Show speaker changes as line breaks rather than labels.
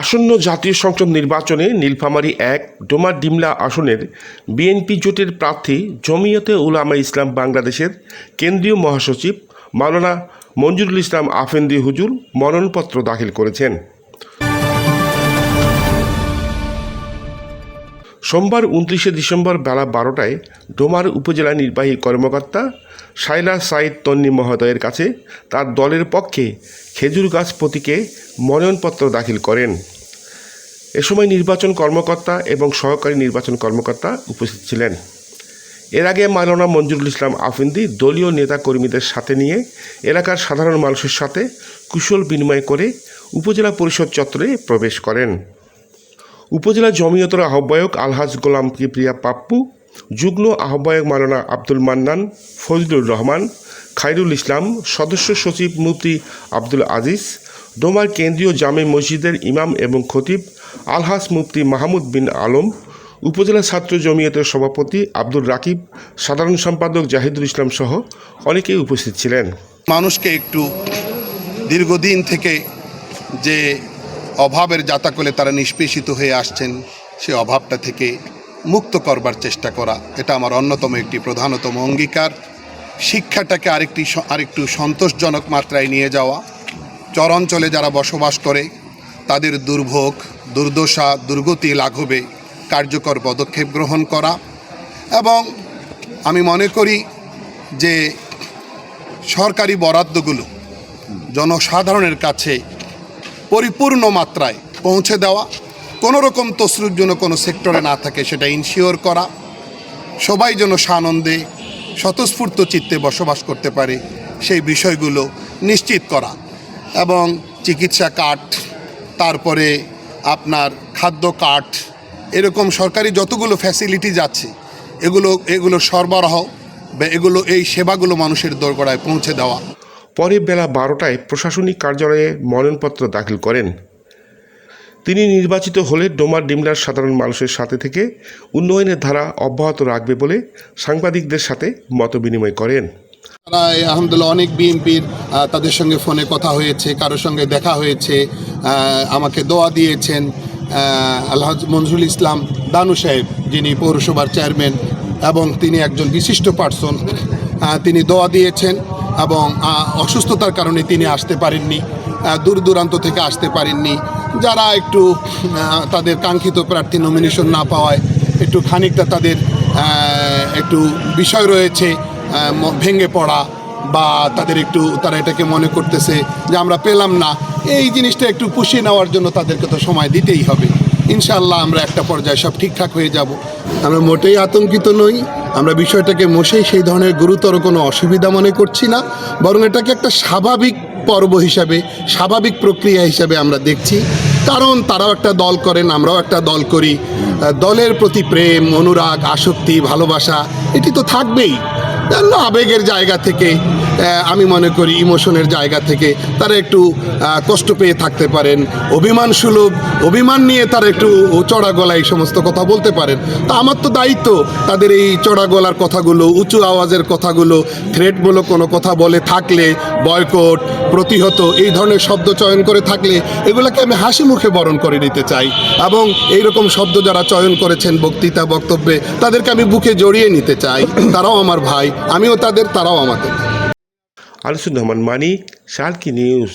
আসন্ন জাতীয় সংসদ নির্বাচনে নীলফামারী এক ডোমার ডিমলা আসনের বিএনপি জোটের প্রার্থী জমিয়তে উলামা ইসলাম বাংলাদেশের কেন্দ্রীয় মহাসচিব মাওলানা মঞ্জুরুল ইসলাম আফেন্দি হুজুর মনোনয়নপত্র দাখিল করেছেন। সোমবার উনত্রিশে ডিসেম্বর বেলা বারোটায় ডোমার উপজেলা নির্বাহী কর্মকর্তা শাইলা সাইদ তন্নি মহোদয়ের কাছে তার দলের পক্ষে খেজুর গাছ প্রতীকে মনোনয়নপত্র দাখিল করেন। এ সময় নির্বাচন কর্মকর্তা এবং সহকারী নির্বাচন কর্মকর্তা উপস্থিত ছিলেন। এর আগে মাওলানা মঞ্জুরুল ইসলাম আফিন্দি দলীয় নেতা কর্মীদের সাথে নিয়ে এলাকার সাধারণ মানুষের সাথে কুশল বিনিময় করে উপজেলা পরিষদ চত্বরে প্রবেশ করেন। উপজেলা জমিয়তের আহ্বায়ক আলহাজ গোলাম কিপ্রিয়া পাপ্পু, যুগ্ম আহ্বায়ক মাওলানা আব্দুল মান্নান, ফজলুর রহমান খাইরুল ইসলাম, সদস্য সচিব মুফতি আব্দুল আজিজ, ডোমার কেন্দ্রীয় জামে মসজিদের ইমাম এবং খতিব আলহাজ মুফতি মাহমুদ বিন আলম, উপজেলা ছাত্র জমিয়তের সভাপতি আব্দুল রাকিব, সাধারণ সম্পাদক জাহিদুল ইসলাম সহ অনেকেই উপস্থিত ছিলেন।
মানুষকে একটু দীর্ঘদিন থেকে যে অভাবের জাতাকলে তারা নিষ্পেষিত হয়ে আসছেন, সে অভাবটা থেকে মুক্ত করবার চেষ্টা করা। এটা আমার অন্যতম একটি প্রধানতম অঙ্গীকার। শিক্ষাটাকে আরেকটি আরেকটু সন্তোষজনক মাত্রায় নিয়ে যাওয়া। চরাঞ্চলে যারা বসবাস করে, তাদের দুর্ভোগ, দুর্দশা, দুর্গতি লাঘবে কার্যকর পদক্ষেপ গ্রহণ করা। এবং আমি মনে করি যে সরকারি বরাদ্দগুলো জনসাধারণের কাছে পরিপূর্ণ মাত্রায় পৌঁছে দেওয়া। কোনো রকম তসরুর জন্য কোনো সেক্টরে না থাকে, সেটা ইনশিওর করা। সবাই যেন সানন্দে, স্বতঃস্ফূর্ত চিত্তে বসবাস করতে পারে সেই বিষয়গুলো নিশ্চিত করা। এবং চিকিৎসা কার্ড, তারপরে আপনার খাদ্য কার্ড, এরকম সরকারি যতগুলো ফ্যাসিলিটি যাচ্ছে এগুলো এগুলো সরবরাহ বা এগুলো, এই সেবাগুলো মানুষের দোরগোড়ায় পৌঁছে দেওয়া।
পরে বেলা বারোটায় প্রশাসনিক কার্যালয়ে মনোনয়নপত্র দাখিল করেন। তিনি নির্বাচিত হলে ডোমার ডিমলার সাধারণ মানুষের সাথে থেকে উন্নয়নের ধারা অব্যাহত রাখবে বলে সাংবাদিকদের সাথে মতবিনিময় করেন।
তারা আলহামদুলিল্লাহ অনেক বিএনপির তাদের সঙ্গে ফোনে কথা হয়েছে কারোর সঙ্গে দেখা হয়েছে আমাকে দোয়া দিয়েছেন আহ, আল্লাহ মনজুরুল ইসলাম দানু সাহেব যিনি পৌরসভার চেয়ারম্যান এবং তিনি একজন বিশিষ্ট পার্সন তিনি দোয়া দিয়েছেন। এবং অসুস্থতার কারণে তিনি আসতে পারেননি দূর দূরান্ত থেকে আসতে পারেননি। যারা একটু তাদের কাঙ্ক্ষিত প্রার্থী নমিনেশন না পাওয়ায় একটু খানিকটা তাদের একটু বিষয় রয়েছে ভেঙে পড়া বা তাদের একটু, তারা এটাকে মনে করতেছে যে আমরা পেলাম না। এই জিনিসটা একটু পুষিয়ে নেওয়ার জন্য তাদেরকে তো সময় দিতেই হবে। ইনশাআল্লাহ আমরা একটা পর্যায়ে সব ঠিকঠাক হয়ে যাব। আমরা মোটেই আতঙ্কিত নই। আমরা বিষয়টাকে মোশেই সেই ধরনের গুরুতর কোনো অসুবিধা মনে করছি না। বরং এটাকে একটা স্বাভাবিক পর্ব হিসাবে, স্বাভাবিক প্রক্রিয়া হিসাবে আমরা দেখছি। কারণ তারাও একটা দল করেন, আমরাও একটা দল করি। দলের প্রতি প্রেম, অনুরাগ, আসক্তি, ভালোবাসা, এটি তো থাকবেই। আবেগের জায়গা থেকে আমি মনে করি ইমোশনের জায়গা থেকে তারা একটু কষ্ট পেয়ে থাকতে পারেন। অভিমান সুলভ, অভিমান নিয়ে তারা একটু চড়া গলায় এই সমস্ত কথা বলতে পারেন। তা আমার তো দায়িত্ব তাদের এই চড়া গলার কথাগুলো, উঁচু আওয়াজের কথাগুলো, থ্রেটমূলক কোনো কথা বলে থাকলে, বয়কট, প্রতিহত, এই ধরনের শব্দ চয়ন করে থাকলে এগুলোকে আমি হাসি মুখে বরণ করে নিতে চাই। এবং এই রকম শব্দ যারা চয়ন করেছেন বক্তৃতা, বক্তব্যে, তাদেরকে আমি বুকে জড়িয়ে নিতে চাই। তারাও আমার ভাই। আমিও তাদের তারাও আমাদের।
আলসুর রহমান মানিক শালকি নিউজ।